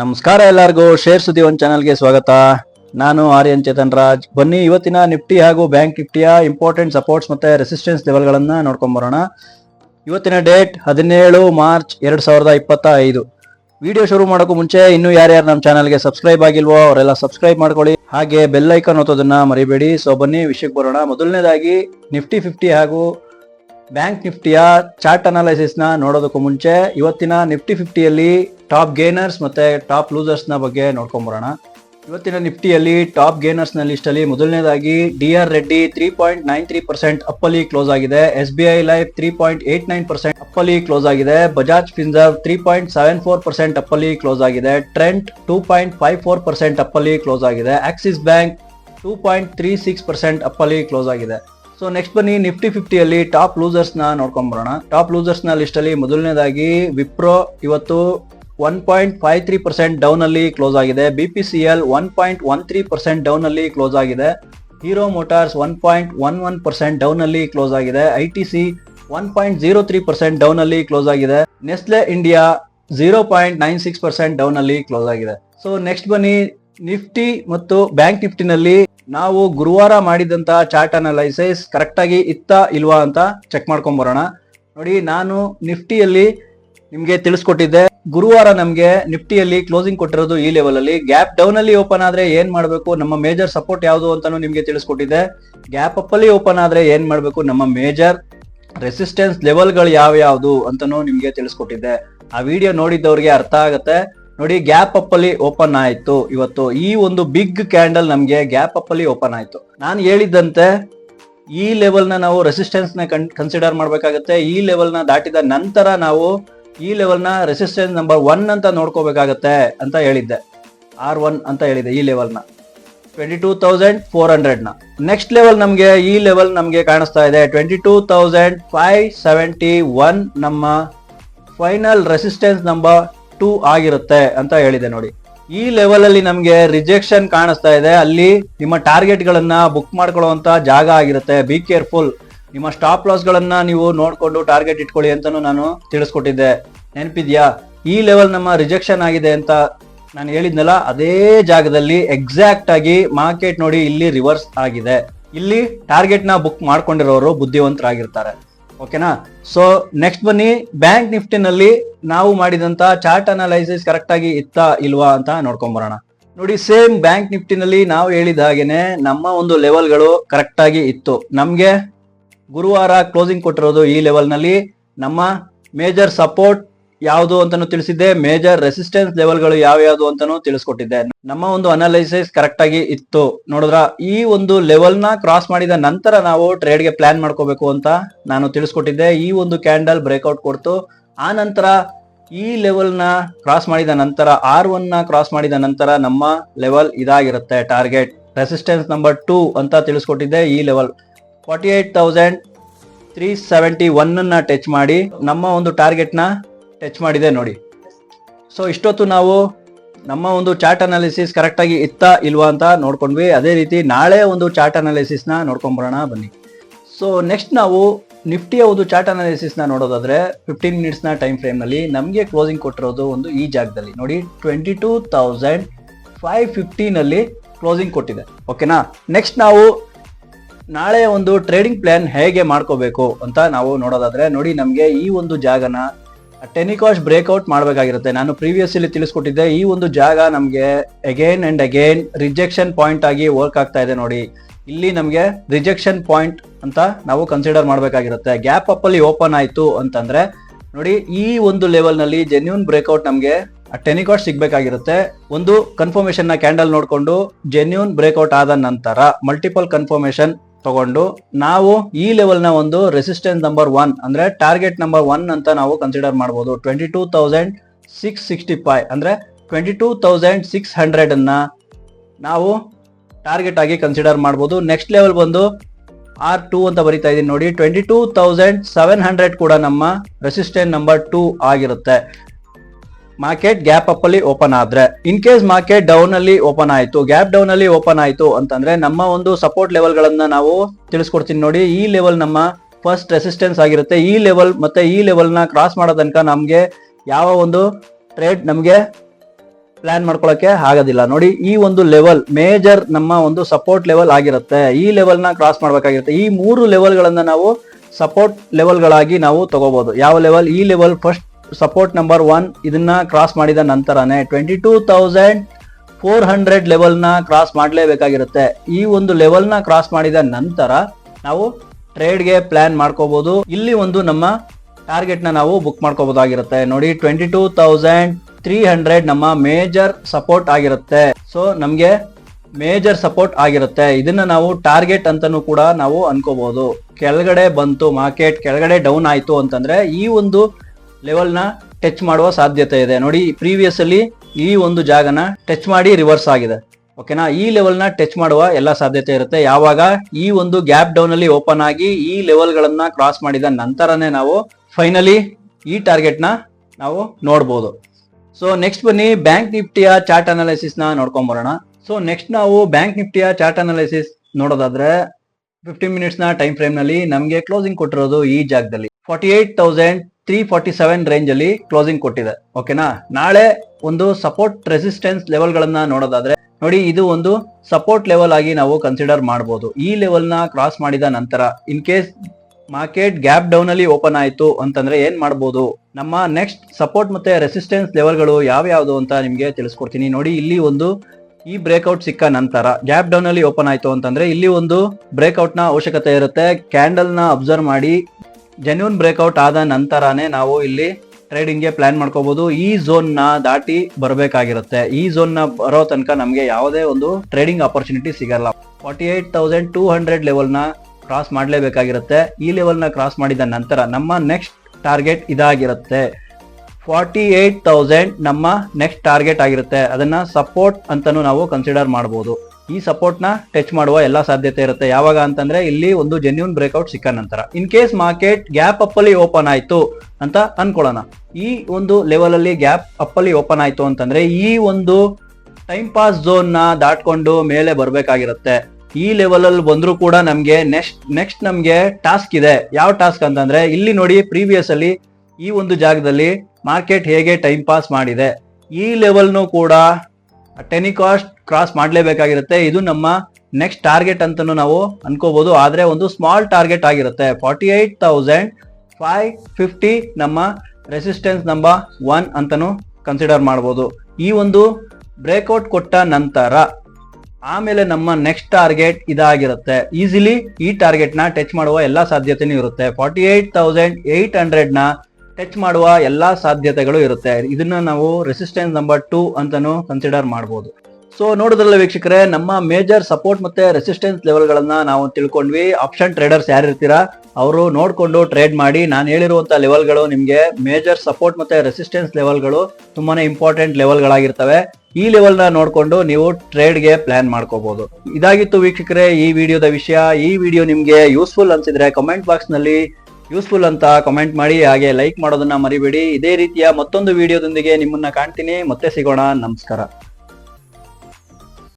ನಮಸ್ಕಾರ ಎಲ್ಲರಿಗೂ ಶೇರ್ ಸುದ್ದಿ ಒಂದು ಚಾನಲ್ಗೆ ಸ್ವಾಗತ. ನಾನು ಆರ್ಯನ್ ಚೇತನ್ ರಾಜ್. ಬನ್ನಿ, ಇವತ್ತಿನ ನಿಫ್ಟಿ ಹಾಗೂ ಬ್ಯಾಂಕ್ ನಿಫ್ಟಿಯ ಇಂಪಾರ್ಟೆಂಟ್ ಸಪೋರ್ಟ್ಸ್ ಮತ್ತೆ ರೆಸಿಸ್ಟೆನ್ಸ್ ಲೆವೆಲ್ಗಳನ್ನು ನೋಡ್ಕೊಂಬರೋಣ ಇವತ್ತಿನ ಡೇಟ್ ಹದಿನೇಳು ಮಾರ್ಚ್ ಎರಡ್ ಸಾವಿರದ ಇಪ್ಪತ್ತ ಐದು ವಿಡಿಯೋ ಶುರು ಮಾಡೋಕ್ಕೂ ಮುಂಚೆ ಇನ್ನೂ ಯಾರ್ಯಾರು ನಮ್ಮ ಚಾನಲ್ಗೆ ಸಬ್ಸ್ಕ್ರೈಬ್ ಆಗಿಲ್ವೋ ಅವರೆಲ್ಲ ಸಬ್ಸ್ಕ್ರೈಬ್ ಮಾಡ್ಕೊಳ್ಳಿ. ಹಾಗೆ ಬೆಲ್ ಐಕಾನ್ ಒತ್ತೋದನ್ನ ಮರಿಬೇಡಿ. ಸೊ ಬನ್ನಿ ವಿಷಯಕ್ಕೆ ಬರೋಣ. ಮೊದಲನೇದಾಗಿ ನಿಫ್ಟಿ ಫಿಫ್ಟಿ ಹಾಗೂ ಬ್ಯಾಂಕ್ ನಿಫ್ಟಿಯ ಚಾರ್ಟ್ ಅನಾಲಿಸಿಸ್ನ ನೋಡೋದಕ್ಕೂ ಮುಂಚೆ ಇವತ್ತಿನ ನಿಫ್ಟಿ ಫಿಫ್ಟಿಯಲ್ಲಿ ಟಾಪ್ ಗೇನರ್ಸ್ ಮತ್ತೆ ಟಾಪ್ ಲೂಸರ್ಸ್ನ ಬಗ್ಗೆ ನೋಡ್ಕೊಂಬರೋಣ. ಇವತ್ತಿನ ನಿಫ್ಟಿಯಲ್ಲಿ ಟಾಪ್ ಗೇನರ್ಸ್ನ ಲಿಸ್ಟ್ ಅಲ್ಲಿ ಮೊದಲನೇದಾಗಿ D R Reddy three point nine three percent ಅಪ್ಪಲ್ಲಿ close ಆಗಿದೆ. S B I life three point eight nine percent ಅಪ್ಪಲ್ಲಿ close ಆಗಿದೆ. Bajaj Finserv three point seven four percent ಅಪ್ಪಲ್ಲಿ close ಆಗಿದೆ. Trent two point five four percent ಅಪ್ಪಲ್ಲಿ close ಆಗಿದೆ. Axis bank two point three six percent ಅಪ್ಪಲ್ಲಿ close ಆಗಿದೆ. So next ಬನ್ನಿ Nifty ಫಿಫ್ಟಿಯಲ್ಲಿ top ಲೂಸರ್ಸ್ನ ನೋಡ್ಕೊಂಡ್ ಬರೋಣ top ಲೂಸರ್ಸ್ನ ಲಿಸ್ಟ್ ಅಲ್ಲಿ ಮೊದಲನೇದಾಗಿ ವಿಪ್ರೋ ಇವತ್ತು one point five three percent down ಅಲ್ಲಿ ಕ್ಲೋಸ್ ಆಗಿದೆ. B P C L one point one three percent down ಅಲ್ಲಿ ಕ್ಲೋಸ್ ಆಗಿದೆ. Hero Motors one point one one percent down ಅಲ್ಲಿ ಕ್ಲೋಸ್ ಆಗಿದೆ. I T C one point zero three percent down ಅಲ್ಲಿ close ಆಗಿದೆ. Nestle India zero point nine six percent down ಅಲ್ಲಿ close ಆಗಿದೆ. So next ಬನ್ನಿ Nifty ಮತ್ತು bank ನಿಫ್ಟಿನಲ್ಲಿ ನಾವು ಗುರುವಾರ ಮಾಡಿದಂತಹ ಚಾರ್ಟ್ ಅನಲೈಸಿಸ್ ಕರೆಕ್ಟ್ ಆಗಿ ಇತ್ತ ಇಲ್ವಾ ಅಂತ ಚೆಕ್ ಮಾಡ್ಕೊಂಡ್ ಬರೋಣ. ನೋಡಿ, ನಾನು ನಿಫ್ಟಿಯಲ್ಲಿ ನಿಮ್ಗೆ ತಿಳಿಸ್ಕೊಟ್ಟಿದ್ದೆ. ಗುರುವಾರ ನಮ್ಗೆ ನಿಫ್ಟಿಯಲ್ಲಿ ಕ್ಲೋಸಿಂಗ್ ಕೊಟ್ಟಿರೋದು ಈ ಲೆವೆಲ್ ಅಲ್ಲಿ. ಗ್ಯಾಪ್ ಡೌನ್ ಅಲ್ಲಿ ಓಪನ್ ಆದ್ರೆ ಏನ್ ಮಾಡಬೇಕು? ನಮ್ಮ ಮೇಜರ್ ಸಪೋರ್ಟ್ ಯಾವುದು ಅಂತಾನು ನಿಮ್ಗೆ ತಿಳಿಸ್ಕೊಟ್ಟಿದ್ದೆ. ಗ್ಯಾಪ್ ಅಪ್ ಅಲ್ಲಿ ಓಪನ್ ಆದ್ರೆ ಏನ್ ಮಾಡಬೇಕು? ನಮ್ಮ ಮೇಜರ್ ರೆಸಿಸ್ಟೆನ್ಸ್ ಲೆವೆಲ್ಗಳು ಯಾವ ಯಾವ್ದು ಅಂತಾನು ನಿಮ್ಗೆ ತಿಳಿಸ್ಕೊಟ್ಟಿದ್ದೆ. ಆ ವಿಡಿಯೋ ನೋಡಿದ್ದವ್ರಿಗೆ ಅರ್ಥ ಆಗತ್ತೆ. ನೋಡಿ, ಗ್ಯಾಪ್ ಅಪ್ ಅಲ್ಲಿ ಓಪನ್ ಆಯ್ತು. ಇವತ್ತು ಈ ಒಂದು ಬಿಗ್ ಕ್ಯಾಂಡಲ್ ನಮಗೆ ಗ್ಯಾಪ್ ಅಪ್ ಅಲ್ಲಿ ಓಪನ್ ಆಯ್ತು. ನಾನು ಹೇಳಿದ್ದಂತೆ, ಈ ಲೆವೆಲ್ನ ನಾವು ರೆಸಿಸ್ಟೆನ್ಸ್ನ ಕನ್ಸಿಡರ್ ಮಾಡ್ಬೇಕಾಗತ್ತೆ. ಈ ಲೆವೆಲ್ನ ದಾಟಿದ ನಂತರ ನಾವು ಈ ಲೆವೆಲ್ನ ರೆಸಿಸ್ಟೆನ್ಸ್ ನಂಬರ್ ಒನ್ ಅಂತ ನೋಡ್ಕೋಬೇಕಾಗತ್ತೆ ಅಂತ ಹೇಳಿದ್ದೆ. ಆರ್ ಒನ್ ಅಂತ ಹೇಳಿದೆ ಈ ಲೆವೆಲ್ನ ಟ್ವೆಂಟಿ ಟೂ ತೌಸಂಡ್ ಫೋರ್ ಹಂಡ್ರೆಡ್ನ. ನೆಕ್ಸ್ಟ್ ಲೆವೆಲ್ ನಮಗೆ, ಈ ಲೆವೆಲ್ ನಮಗೆ ಕಾಣಿಸ್ತಾ ಇದೆ. Twenty two thousand five seventy one ನಮ್ಮ ಫೈನಲ್ ರೆಸಿಸ್ಟೆನ್ಸ್ ನಂಬರ್ ಟೂ ಆಗಿರುತ್ತೆ ಅಂತ ಹೇಳಿದೆ ನೋಡಿ. ಈ ಲೆವೆಲ್ ಅಲ್ಲಿ ನಮಗೆ ರಿಜೆಕ್ಷನ್ ಕಾಣಿಸ್ತಾ ಇದೆ. ಅಲ್ಲಿ ನಿಮ್ಮ ಟಾರ್ಗೆಟ್ ಗಳನ್ನ ಬುಕ್ ಮಾಡ್ಕೊಳ್ಳುವಂತ ಜಾಗ ಆಗಿರುತ್ತೆ. ಬಿ ಕೇರ್ಫುಲ್ ನಿಮ್ಮ ಸ್ಟಾಪ್ ಲಾಸ್ ಗಳನ್ನ ನೀವು ನೋಡ್ಕೊಂಡು ಟಾರ್ಗೆಟ್ ಇಟ್ಕೊಳ್ಳಿ ಅಂತಾನು ನಾನು ತಿಳಿಸ್ಕೊಟ್ಟಿದ್ದೆ. ನೆನಪಿದ್ಯಾ? ಈ ಲೆವೆಲ್ ನಮ್ಮ ರಿಜೆಕ್ಷನ್ ಆಗಿದೆ ಅಂತ ನಾನು ಹೇಳಿದ್ನಲ್ಲ, ಅದೇ ಜಾಗದಲ್ಲಿ ಎಕ್ಸಾಕ್ಟ್ ಆಗಿ ಮಾರ್ಕೆಟ್ ನೋಡಿ ಇಲ್ಲಿ ರಿವರ್ಸ್ ಆಗಿದೆ. ಇಲ್ಲಿ ಟಾರ್ಗೆಟ್ನ ಬುಕ್ ಮಾಡ್ಕೊಂಡಿರೋರು ಬುದ್ಧಿವಂತರಾಗಿರ್ತಾರೆ. ಓಕೆನಾ ಸೊ ನೆಕ್ಸ್ಟ್ ಬನ್ನಿ. ಬ್ಯಾಂಕ್ ನಿಫ್ಟಿನಲ್ಲಿ ನಾವು ಮಾಡಿದಂತ ಚಾರ್ಟ್ ಅನಾಲೈಸಿಸ್ ಕರೆಕ್ಟ್ ಆಗಿ ಇತ್ತ ಇಲ್ವಾ ಅಂತ ನೋಡ್ಕೊಂಡ್ ಬರೋಣ. ನೋಡಿ ಸೇಮ್ ಬ್ಯಾಂಕ್ ನಿಫ್ಟಿನಲ್ಲಿ ನಾವು ಹೇಳಿದ ಹಾಗೇನೆ ನಮ್ಮ ಒಂದು ಲೆವೆಲ್ಗಳು ಕರೆಕ್ಟ್ ಆಗಿ ಇತ್ತು. ನಮ್ಗೆ ಗುರುವಾರ ಕ್ಲೋಸಿಂಗ್ ಕೊಟ್ಟಿರೋದು ಈ ಲೆವೆಲ್ನಲ್ಲಿ. ನಮ್ಮ ಮೇಜರ್ ಸಪೋರ್ಟ್ ಯಾವುದು ಅಂತಾನು ತಿಳಿಸಿದ್ದೆ. ಮೇಜರ್ ರೆಸಿಸ್ಟೆನ್ಸ್ ಲೆವೆಲ್ಗಳು ಯಾವ್ಯಾವುದು ಯಾವ್ದು ಅಂತಾನು ತಿಳಿಸ್ಕೊಟ್ಟಿದ್ದೆ. ನಮ್ಮ ಒಂದು ಅನಾಲಿಸಿಸ್ ಕರೆಕ್ಟ್ ಆಗಿ ಇತ್ತು. ನೋಡಿದ್ರ, ಈ ಒಂದು ಲೆವೆಲ್ ಕ್ರಾಸ್ ಮಾಡಿದ ನಂತರ ನಾವು ಟ್ರೇಡ್ಗೆ ಪ್ಲಾನ್ ಮಾಡ್ಕೋಬೇಕು ಅಂತ ನಾನು ತಿಳಿಸ್ಕೊಟ್ಟಿದ್ದೆ. ಈ ಒಂದು ಕ್ಯಾಂಡಲ್ ಬ್ರೇಕ್ಔಟ್ ಕೊಡ್ತು. ಆ ನಂತರ ಈ ಲೆವೆಲ್ನ ಕ್ರಾಸ್ ಮಾಡಿದ ನಂತರ ಆರ್ನ ಕ್ರಾಸ್ ಮಾಡಿದ ನಂತರ ನಮ್ಮ ಲೆವೆಲ್ ಇದಾಗಿರುತ್ತೆ ಟಾರ್ಗೆಟ್ ರೆಸಿಸ್ಟೆನ್ಸ್ ನಂಬರ್ ಟೂ ಅಂತ ತಿಳಿಸ್ಕೊಟ್ಟಿದ್ದೆ ಈ level forty eight thousand three seventy ಒನ್ನ touch ಮಾಡಿ, ನಮ್ಮ ಒಂದು ಟಾರ್ಗೆಟ್ನ ಟಚ್ ಮಾಡಿದೆ ನೋಡಿ. ಸೊ ಇಷ್ಟೊತ್ತು ನಾವು ನಮ್ಮ ಒಂದು ಚಾರ್ಟ್ ಅನಾಲಿಸಿಸ್ ಕರೆಕ್ಟಾಗಿ ಇತ್ತಾ ಇಲ್ವಾ ಅಂತ ನೋಡ್ಕೊಂಡ್ವಿ. ಅದೇ ರೀತಿ ನಾಳೆ ಒಂದು ಚಾರ್ಟ್ ಅನಾಲಿಸಿಸ್ನ ನ ನೋಡ್ಕೊಂಡ್ ಬರೋಣ ಬನ್ನಿ. ಸೊ ನೆಕ್ಸ್ಟ್ ನಾವು ನಿಫ್ಟಿಯ ಒಂದು ಚಾರ್ಟ್ ಅನಾಲಿಸಿಸ್ನ ನೋಡೋದಾದ್ರೆ ಫಿಫ್ಟೀನ್ ಮಿನಿಟ್ಸ್ನ ಟೈಮ್ ಫ್ರೇಮ್ನಲ್ಲಿ ನಮಗೆ ಕ್ಲೋಸಿಂಗ್ ಕೊಟ್ಟಿರೋದು ಒಂದು ಈ ಜಾಗದಲ್ಲಿ. ನೋಡಿ ಟ್ವೆಂಟಿ ಟೂ ತೌಸಂಡ್ ಫೈವ್ ಫಿಫ್ಟೀನಲ್ಲಿ ಕ್ಲೋಸಿಂಗ್ ಕೊಟ್ಟಿದೆ. ಓಕೆನಾ ನೆಕ್ಸ್ಟ್ ನಾವು ನಾಳೆ ಒಂದು ಟ್ರೇಡಿಂಗ್ ಪ್ಲಾನ್ ಹೇಗೆ ಮಾಡ್ಕೋಬೇಕು ಅಂತ ನಾವು ನೋಡೋದಾದ್ರೆ, ನೋಡಿ ನಮಗೆ ಈ ಒಂದು ಜಾಗನ ಟೆನಿಕಾಶ್ ಬ್ರೇಕ್ಔಟ್ ಮಾಡಬೇಕಾಗಿರುತ್ತೆ. ನಾನು ಪ್ರೀವಿಯಸ್ ಇಲ್ಲಿ ತಿಳಿಸ್ಕೊಟ್ಟಿದ್ದೆ, ಈ ಒಂದು ಜಾಗ ನಮಗೆ again and again rejection point ಆಗಿ ವರ್ಕ್ ಆಗ್ತಾ ಇದೆ ನೋಡಿ. ಇಲ್ಲಿ ನಮಗೆ ರಿಜೆಕ್ಷನ್ ಪಾಯಿಂಟ್ ಅಂತ ನಾವು ಕನ್ಸಿಡರ್ ಮಾಡಬೇಕಾಗಿರುತ್ತೆ. ಗ್ಯಾಪ್ ಅಪ್ ಅಲ್ಲಿ ಓಪನ್ ಆಯಿತು ಅಂತಂದ್ರೆ, ನೋಡಿ ಈ ಒಂದು ಲೆವೆಲ್ನಲ್ಲಿ ಜೆನ್ಯೂನ್ ಬ್ರೇಕ್ಔಟ್ ನಮಗೆ ಟೆನಿಕಾಟ್ ಸಿಗ್ಬೇಕಾಗಿರುತ್ತೆ. ಒಂದು ಕನ್ಫರ್ಮೇಶನ್ನ ಕ್ಯಾಂಡಲ್ ನೋಡಿಕೊಂಡು ಜೆನ್ಯೂನ್ ಬ್ರೇಕ್ಔಟ್ ಆದ ನಂತರ ಮಲ್ಟಿಪಲ್ ಕನ್ಫರ್ಮೇಶನ್ ತಗೊಂಡು ನಾವು ಈ ಲೆವೆಲ್ನ ಒಂದು ರೆಸಿಸ್ಟೆನ್ಸ್ ನಂಬರ್ ಒನ್ ಅಂದ್ರೆ ಟಾರ್ಗೆಟ್ ನಂಬರ್ ಒನ್ ಅಂತ ನಾವು ಕನ್ಸಿಡರ್ ಮಾಡಬಹುದು twenty two thousand six sixty five ಅಂದ್ರೆ twenty two thousand six hundred ಅನ್ನ ನಾವು ಟಾರ್ಗೆಟ್ ಆಗಿ ಕನ್ಸಿಡರ್ ಮಾಡಬಹುದು ನೆಕ್ಸ್ಟ್ ಲೆವೆಲ್ ಬಂದು ಆರ್ ಟೂ ಅಂತ ಬರಿತಾ ಇದೀನಿ ನೋಡಿ. Twenty two thousand seven hundred ಕೂಡ ನಮ್ಮ ರೆಸಿಸ್ಟೆಂಟ್ ನಂಬರ್ ಟೂ ಆಗಿರುತ್ತೆ. ಮಾರ್ಕೆಟ್ ಗ್ಯಾಪ್ ಅಪ್ ಅಲ್ಲಿ ಓಪನ್ ಆದ್ರೆ. ಇನ್ ಕೇಸ್ ಮಾರ್ಕೆಟ್ ಡೌನ್ ಅಲ್ಲಿ ಓಪನ್ ಆಯ್ತು ಗ್ಯಾಪ್ ಡೌನ್ ಅಲ್ಲಿ ಓಪನ್ ಆಯ್ತು ಅಂತಂದ್ರೆ ನಮ್ಮ ಒಂದು ಸಪೋರ್ಟ್ ಲೆವೆಲ್ ಗಳನ್ನ ನಾವು ತಿಳಿಸ್ಕೊಡ್ತೀನಿ ನೋಡಿ. ಈ ಲೆವೆಲ್ ನಮ್ಮ ಫಸ್ಟ್ ರೆಸಿಸ್ಟೆನ್ಸ್ ಆಗಿರುತ್ತೆ. ಈ ಲೆವೆಲ್ ಮತ್ತೆ ಈ ಲೆವೆಲ್ನ ಕ್ರಾಸ್ ಮಾಡೋ ತನಕ ನಮ್ಗೆ ಯಾವ ಒಂದು ಟ್ರೇಡ್ ನಮ್ಗೆ ಪ್ಲಾನ್ ಮಾಡ್ಕೊಳ್ಳೋಕೆ ಆಗೋದಿಲ್ಲ. ನೋಡಿ, ಈ ಒಂದು ಲೆವೆಲ್ ಮೇಜರ್ ನಮ್ಮ ಒಂದು ಸಪೋರ್ಟ್ ಲೆವೆಲ್ ಆಗಿರುತ್ತೆ. ಈ ಲೆವೆಲ್ನ ಕ್ರಾಸ್ ಮಾಡಬೇಕಾಗಿರುತ್ತೆ. ಈ ಮೂರು ಲೆವೆಲ್ ಗಳನ್ನ ನಾವು ಸಪೋರ್ಟ್ ಲೆವೆಲ್ ಗಳಾಗಿ ನಾವು ತಗೋಬಹುದು ಯಾವ ಲೆವೆಲ್ ಈ level first support number one ಇದನ್ನ ಕ್ರಾಸ್ ಮಾಡಿದ ನಂತರನೇ twenty two thousand four hundred ಲೆವೆಲ್ನ cross ಮಾಡಲೇಬೇಕಾಗಿರುತ್ತೆ. ಈ ಒಂದು ಲೆವೆಲ್ನ ಕ್ರಾಸ್ ಮಾಡಿದ ನಂತರ ನಾವು ಟ್ರೇಡ್ಗೆ ಪ್ಲಾನ್ ಮಾಡ್ಕೋಬಹುದು ಇಲ್ಲಿ ಒಂದು ನಮ್ಮ ಟಾರ್ಗೆಟ್ನ ನಾವು ಬುಕ್ ಮಾಡ್ಕೋಬಹುದಾಗಿರುತ್ತೆ ನೋಡಿ twenty two thousand three hundred ನಮ್ಮ ಮೇಜರ್ ಸಪೋರ್ಟ್ ಆಗಿರುತ್ತೆ. ಸೊ ನಮಗೆ ಮೇಜರ್ ಸಪೋರ್ಟ್ ಆಗಿರುತ್ತೆ. ಇದನ್ನ ನಾವು ಟಾರ್ಗೆಟ್ ಅಂತಾನೂ ಕೂಡ ನಾವು ಅನ್ಕೋಬಹುದು ಕೆಳಗಡೆ ಬಂತು ಮಾರ್ಕೆಟ್ ಕೆಳಗಡೆ ಡೌನ್ ಆಯ್ತು ಅಂತಂದ್ರೆ ಈ ಒಂದು ಲೆವೆಲ್ನ ಟಚ್ ಮಾಡುವ ಸಾಧ್ಯತೆ ಇದೆ. ನೋಡಿ ಪ್ರೀವಿಯಸ್ ಅಲ್ಲಿ ಈ ಒಂದು ಜಾಗನ ಟಚ್ ಮಾಡಿ ರಿವರ್ಸ್ ಆಗಿದೆ. ಓಕೆನಾ ಈ ಲೆವೆಲ್ನ ಟಚ್ ಮಾಡುವ ಎಲ್ಲ ಸಾಧ್ಯತೆ ಇರುತ್ತೆ. ಯಾವಾಗ? ಈ ಒಂದು ಗ್ಯಾಪ್ ಡೌನ್ ಅಲ್ಲಿ ಓಪನ್ ಆಗಿ ಈ ಲೆವೆಲ್ ಗಳನ್ನ ಕ್ರಾಸ್ ಮಾಡಿದ ನಂತರನೇ ನಾವು ಫೈನಲಿ ಈ ಟಾರ್ಗೆಟ್ನ ನಾವು ನೋಡಬಹುದು ಸೊ ನೆಕ್ಸ್ಟ್ ಬನ್ನಿ ಬ್ಯಾಂಕ್ ನಿಫ್ಟಿಯ ಚಾರ್ಟ್ ಅನಾಲಿಸಿಸ್ನ ನೋಡ್ಕೊಂಡ್ ಬರೋಣ. ಸೊ ನೆಕ್ಸ್ಟ್ ನಾವು ಬ್ಯಾಂಕ್ ನಿಫ್ಟಿಯ ಚಾರ್ಟ್ ಅನಾಲಿಸಿಸ್ ನೋಡೋದಾದ್ರೆ ಫಿಫ್ಟೀನ್ ಮಿನಿಟ್ಸ್ನ ಟೈಮ್ ಫ್ರೇಮ್ನಲ್ಲಿ ನಮಗೆ ಕ್ಲೋಸಿಂಗ್ ಕೊಟ್ಟಿರೋದು ಈ ಜಾಗದಲ್ಲಿ. Forty eight thousand three forty seven range ಅಲ್ಲಿ ಕ್ಲೋಸಿಂಗ್ ಕೊಟ್ಟಿದೆ. ಓಕೆನಾ ನಾಳೆ ಒಂದು ಸಪೋರ್ಟ್ ರೆಸಿಸ್ಟೆನ್ಸ್ ಲೆವೆಲ್ ಗಳನ್ನ ನೋಡೋದಾದ್ರೆ, ನೋಡಿ ಇದು ಒಂದು ಸಪೋರ್ಟ್ ಲೆವೆಲ್ ಆಗಿ ನಾವು ಕನ್ಸಿಡರ್ ಮಾಡಬಹುದು ಈ ಲೆವೆಲ್ನ ಕ್ರಾಸ್ ಮಾಡಿದ ನಂತರ in case market gap down ಅಲ್ಲಿ ಓಪನ್ ಆಯಿತು ಅಂತಂದ್ರೆ ಏನ್ ಮಾಡಬಹುದು ನಮ್ಮ ನೆಕ್ಸ್ಟ್ ಸಪೋರ್ಟ್ ಮತ್ತೆ ರೆಸಿಸ್ಟೆನ್ಸ್ ಲೆವೆಲ್ಗಳು ಯಾವ್ಯಾವುದು ಯಾವ್ದು ಅಂತ ನಿಮ್ಗೆ ತಿಳಿಸ್ಕೊಡ್ತೀನಿ. ನೋಡಿ, ಇಲ್ಲಿ ಒಂದು ಈ ಬ್ರೇಕ್ಔಟ್ ಸಿಕ್ಕ ನಂತರ ಗ್ಯಾಪ್ ಡೌನ್ ಅಲ್ಲಿ ಓಪನ್ ಆಯಿತು ಅಂತಂದ್ರೆ ಇಲ್ಲಿ ಒಂದು ಬ್ರೇಕ್ಔಟ್ನ ಅವಶ್ಯಕತೆ ಇರುತ್ತೆ. ಕ್ಯಾಂಡಲ್ನ ಅಬ್ಸರ್ವ್ ಮಾಡಿ ಜೆನ್ಯೂನ್ ಬ್ರೇಕ್ಔಟ್ ಆದ ನಂತರನೇ ನಾವು ಇಲ್ಲಿ ಟ್ರೇಡಿಂಗ್ಗೆ ಪ್ಲಾನ್ ಮಾಡ್ಕೋಬಹುದು ಈ ಝೋನ್ನ ದಾಟಿ ಬರಬೇಕಾಗಿರುತ್ತೆ. ಈ ಝೋನ್ನ ಬರೋ ತನಕ ನಮಗೆ ಯಾವುದೇ ಒಂದು ಟ್ರೇಡಿಂಗ್ ಅಪರ್ಚುನಿಟಿ ಸಿಗಲ್ಲ. Forty eight thousand two hundred ಲೆವೆಲ್ನ cross ಮಾಡಲೇಬೇಕಾಗಿರುತ್ತೆ. ಈ ಲೆವೆಲ್ನ ಕ್ರಾಸ್ ಮಾಡಿದ ನಂತರ ನಮ್ಮ ನೆಕ್ಸ್ಟ್ ಟಾರ್ಗೆಟ್ ಇದಾಗಿರುತ್ತೆ. ಫಾರ್ಟಿ ಏಟ್ ತೌಸಂಡ್ ನಮ್ಮ ನೆಕ್ಸ್ಟ್ ಟಾರ್ಗೆಟ್ ಆಗಿರುತ್ತೆ. ಅದನ್ನ ಸಪೋರ್ಟ್ ಅಂತಾನು ನಾವು ಕನ್ಸಿಡರ್ ಮಾಡಬಹುದು ಈ ಸಪೋರ್ಟ್ನ ಟಚ್ ಮಾಡುವ ಎಲ್ಲಾ ಸಾಧ್ಯತೆ ಇರುತ್ತೆ. ಯಾವಾಗ ಅಂತಂದ್ರೆ ಇಲ್ಲಿ ಒಂದು ಜೆನ್ಯೂನ್ ಬ್ರೇಕ್ಔಟ್ ಸಿಕ್ಕ ನಂತರ. In case market gap up ಅಲ್ಲಿ ಓಪನ್ ಆಯ್ತು ಅಂತ ಅನ್ಕೊಳ್ಳೋಣ. ಈ ಒಂದು ಲೆವೆಲ್ ಅಲ್ಲಿ ಗ್ಯಾಪ್ ಅಪ್ ಅಲ್ಲಿ ಓಪನ್ ಆಯ್ತು ಅಂತಂದ್ರೆ ಈ ಒಂದು ಟೈಮ್ ಪಾಸ್ ಝೋನ್ನ ದಾಟ್ಕೊಂಡು ಮೇಲೆ ಬರ್ಬೇಕಾಗಿರುತ್ತೆ. ಈ ಲೆವೆಲಲ್ಲಿ ಬಂದ್ರು ಕೂಡ ನಮಗೆ ನೆಕ್ಸ್ಟ್ ನೆಕ್ಸ್ಟ್ ನಮಗೆ ಟಾಸ್ಕ್ ಇದೆ. ಯಾವ ಟಾಸ್ಕ್ ಅಂತಂದ್ರೆ ಇಲ್ಲಿ ನೋಡಿ ಪ್ರೀವಿಯಸ್ ಅಲ್ಲಿ ಈ ಒಂದು ಜಾಗದಲ್ಲಿ ಮಾರ್ಕೆಟ್ ಹೇಗೆ ಟೈಮ್ ಪಾಸ್ ಮಾಡಿದೆ. ಈ ಲೆವೆಲ್ನು ಕೂಡ ಟೆನಿಕಾಸ್ಟ್ ಕ್ರಾಸ್ ಮಾಡಲೇಬೇಕಾಗಿರುತ್ತೆ. ಇದು ನಮ್ಮ ನೆಕ್ಸ್ಟ್ ಟಾರ್ಗೆಟ್ ಅಂತಾನು ನಾವು ಅನ್ಕೋಬಹುದು ಆದ್ರೆ ಒಂದು ಸ್ಮಾಲ್ ಟಾರ್ಗೆಟ್ ಆಗಿರುತ್ತೆ. Forty eight thousand five fifty ನಮ್ಮ ರೆಸಿಸ್ಟೆನ್ಸ್ ನಂಬರ್ ಒನ್ ಅಂತಾನು ಕನ್ಸಿಡರ್ ಮಾಡಬಹುದು ಈ ಒಂದು ಬ್ರೇಕ್ಔಟ್ ಕೊಟ್ಟ ನಂತರ ಆಮೇಲೆ ನಮ್ಮ ನೆಕ್ಸ್ಟ್ ಟಾರ್ಗೆಟ್ ಇದಾಗಿರುತ್ತೆ. ಈಸಿಲಿ ಈ ಟಾರ್ಗೆಟ್ನ ಟಚ್ ಮಾಡುವ ಎಲ್ಲಾ ಸಾಧ್ಯತೆನೂ ಇರುತ್ತೆ. ಫಾರ್ಟಿ ಏಟ್ ತೌಸಂಡ್ ಏಟ್ ಹಂಡ್ರೆಡ್ನ ಟಚ್ ಮಾಡುವ ಎಲ್ಲಾ ಸಾಧ್ಯತೆಗಳು ಇರುತ್ತೆ. ಇದನ್ನ ನಾವು ರೆಸಿಸ್ಟೆನ್ಸ್ ನಂಬರ್ ಟೂ ಅಂತಾನು ಕನ್ಸಿಡರ್ ಮಾಡಬಹುದು ಸೊ ನೋಡಿದ್ರಲ್ಲ ವೀಕ್ಷಕರೇ, ನಮ್ಮ ಮೇಜರ್ ಸಪೋರ್ಟ್ ಮತ್ತೆ ರೆಸಿಸ್ಟೆನ್ಸ್ ಲೆವೆಲ್ ಗಳನ್ನ ನಾವು ತಿಳ್ಕೊಂಡ್ವಿ. ಆಪ್ಷನ್ ಟ್ರೇಡರ್ಸ್ ಯಾರು ಇರ್ತೀರಾ, ಅವರು ನೋಡಿಕೊಂಡು ಟ್ರೇಡ್ ಮಾಡಿ. ನಾನು ಹೇಳಿರುವಂತ ಲೆವೆಲ್ಗಳು ನಿಮಗೆ ಮೇಜರ್ ಸಪೋರ್ಟ್ ಮತ್ತೆ ರೆಸಿಸ್ಟೆನ್ಸ್ ಲೆವೆಲ್ಗಳು ತುಂಬಾನೇ ಇಂಪಾರ್ಟೆಂಟ್ ಲೆವೆಲ್ಗಳಾಗಿರ್ತವೆ ಈ ಲೆವೆಲ್ನ ನೋಡ್ಕೊಂಡು ನೀವು ಟ್ರೇಡ್ಗೆ ಪ್ಲಾನ್ ಮಾಡ್ಕೋಬಹುದು ಇದಾಗಿತ್ತು ವೀಕ್ಷಕರೇ ಈ ವಿಡಿಯೋದ ವಿಷಯ. ಈ ವಿಡಿಯೋ ನಿಮಗೆ ಯೂಸ್ಫುಲ್ ಅನ್ಸಿದ್ರೆ ಕಮೆಂಟ್ ಬಾಕ್ಸ್ನಲ್ಲಿ ಯೂಸ್ಫುಲ್ ಅಂತ ಕಮೆಂಟ್ ಮಾಡಿ, ಹಾಗೆ ಲೈಕ್ ಮಾಡೋದನ್ನ ಮರಿಬೇಡಿ. ಇದೇ ರೀತಿಯ ಮತ್ತೊಂದು ವಿಡಿಯೋದೊಂದಿಗೆ ನಿಮ್ಮನ್ನ ಕಾಣ್ತೀನಿ. ಮತ್ತೆ ಸಿಗೋಣ. ನಮಸ್ಕಾರ.